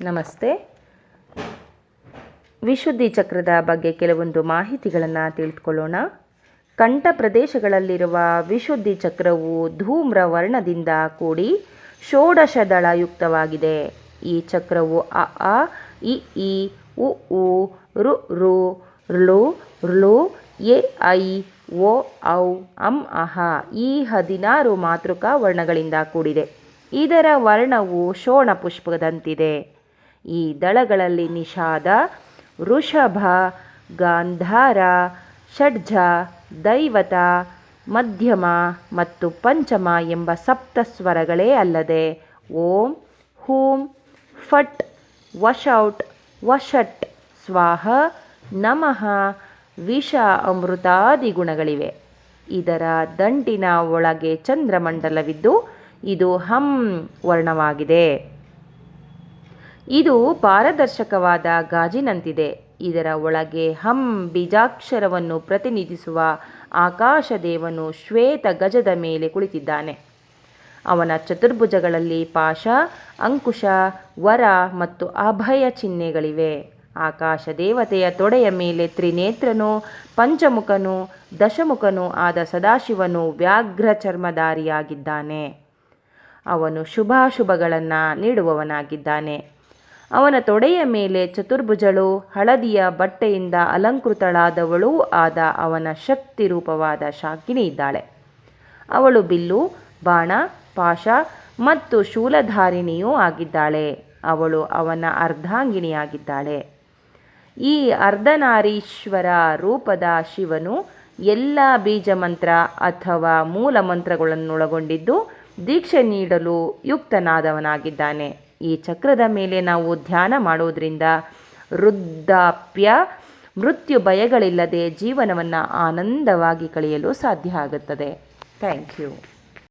ನಮಸ್ತೆ. ವಿಶುದ್ಧಿ ಚಕ್ರದ ಬಗ್ಗೆ ಕೆಲವೊಂದು ಮಾಹಿತಿಗಳನ್ನು ತಿಳಿದುಕೊಳ್ಳೋಣ. ಕಂಠ ಪ್ರದೇಶಗಳಲ್ಲಿರುವ ವಿಶುದ್ಧಿ ಚಕ್ರವು ಧೂಮ್ರ ವರ್ಣದಿಂದ ಕೂಡಿ ಷೋಡಶ ದಳಯುಕ್ತವಾಗಿದೆ ಈ ಚಕ್ರವು ಅ ಅ, ಇ ಇ, ಉ ಉ, ರು ರು ಋಳು ಋಳು ಎ, ಐ ಓ ಔ, ಅಂ, ಅಹ ಈ ಹದಿನಾರು ಮಾತೃಕಾ ವರ್ಣಗಳಿಂದ ಕೂಡಿದೆ. ಇದರ ವರ್ಣವು ಶೋಣ ಪುಷ್ಪದಂತಿದೆ ಈ ದಳಗಳಲ್ಲಿ ನಿಷಾದ ವೃಷಭ, ಗಾಂಧಾರ, ಷಡ್ಜ, ದೈವತ, ಮಧ್ಯಮ ಮತ್ತು ಪಂಚಮ ಎಂಬ ಸಪ್ತ ಸ್ವರಗಳೇ ಅಲ್ಲದೆ ಓಂ, ಹೂಂ, ಫಟ್ ವಶೌಟ್ ವಷಟ್ ಸ್ವಾಹ, ನಮಃ, ವಿಷ ಅಮೃತಾದಿ ಗುಣಗಳಿವೆ. ಇದರ ದಂಟಿನ ಒಳಗೆ ಚಂದ್ರಮಂಡಲವಿದ್ದು ಇದು ಹಂ ವರ್ಣವಾಗಿದೆ. ಇದು ಪಾರದರ್ಶಕವಾದ ಗಾಜಿನಂತಿದೆ. ಇದರ ಒಳಗೆ ಹಂ ಬೀಜಾಕ್ಷರವನ್ನು ಪ್ರತಿನಿಧಿಸುವ ಆಕಾಶದೇವನು ಶ್ವೇತ ಗಜದ ಮೇಲೆ ಕುಳಿತಿದ್ದಾನೆ. ಅವನ ಚತುರ್ಭುಜಗಳಲ್ಲಿ ಪಾಶ, ಅಂಕುಶ, ವರ ಮತ್ತು ಅಭಯ ಚಿಹ್ನೆಗಳಿವೆ. ಆಕಾಶ ದೇವತೆಯ ತೊಡೆಯ ಮೇಲೆ ತ್ರಿನೇತ್ರನು, ಪಂಚಮುಖನು, ದಶಮುಖನೂ ಆದ ಸದಾಶಿವನು ವ್ಯಾಘ್ರ ಚರ್ಮಧಾರಿಯಾಗಿದ್ದಾನೆ. ಅವನು ಶುಭಾಶುಭಗಳನ್ನು ನೀಡುವವನಾಗಿದ್ದಾನೆ. ಅವನ ತೊಡೆಯ ಮೇಲೆ ಚತುರ್ಭುಜಳು, ಹಳದಿಯ ಬಟ್ಟೆಯಿಂದ ಅಲಂಕೃತಳಾದವಳೂ ಆದ ಅವನ ಶಕ್ತಿ ರೂಪವಾದ ಶಾಕಿನಿ ಇದ್ದಾಳೆ. ಅವಳು ಬಿಲ್ಲು, ಬಾಣ, ಪಾಶ ಮತ್ತು ಶೂಲಧಾರಿಣಿಯೂ ಆಗಿದ್ದಾಳೆ. ಅವಳು ಅವನ ಅರ್ಧಾಂಗಿಣಿಯಾಗಿದ್ದಾಳೆ. ಈ ಅರ್ಧನಾರೀಶ್ವರ ರೂಪದ ಶಿವನು ಎಲ್ಲ ಬೀಜಮಂತ್ರ ಅಥವಾ ಮೂಲ ಮಂತ್ರಗಳನ್ನೊಳಗೊಂಡಿದ್ದು ದೀಕ್ಷೆ ನೀಡಲು ಯುಕ್ತನಾದವನಾಗಿದ್ದಾನೆ. ಈ ಚಕ್ರದ ಮೇಲೆ ನಾವು ಧ್ಯಾನ ಮಾಡೋದ್ರಿಂದ ವೃದ್ಧಾಪ್ಯ, ಮೃತ್ಯು ಭಯಗಳಿಲ್ಲದೆ ಜೀವನವನ್ನು ಆನಂದವಾಗಿ ಕಳೆಯಲು ಸಾಧ್ಯ ಆಗುತ್ತದೆ. Thank you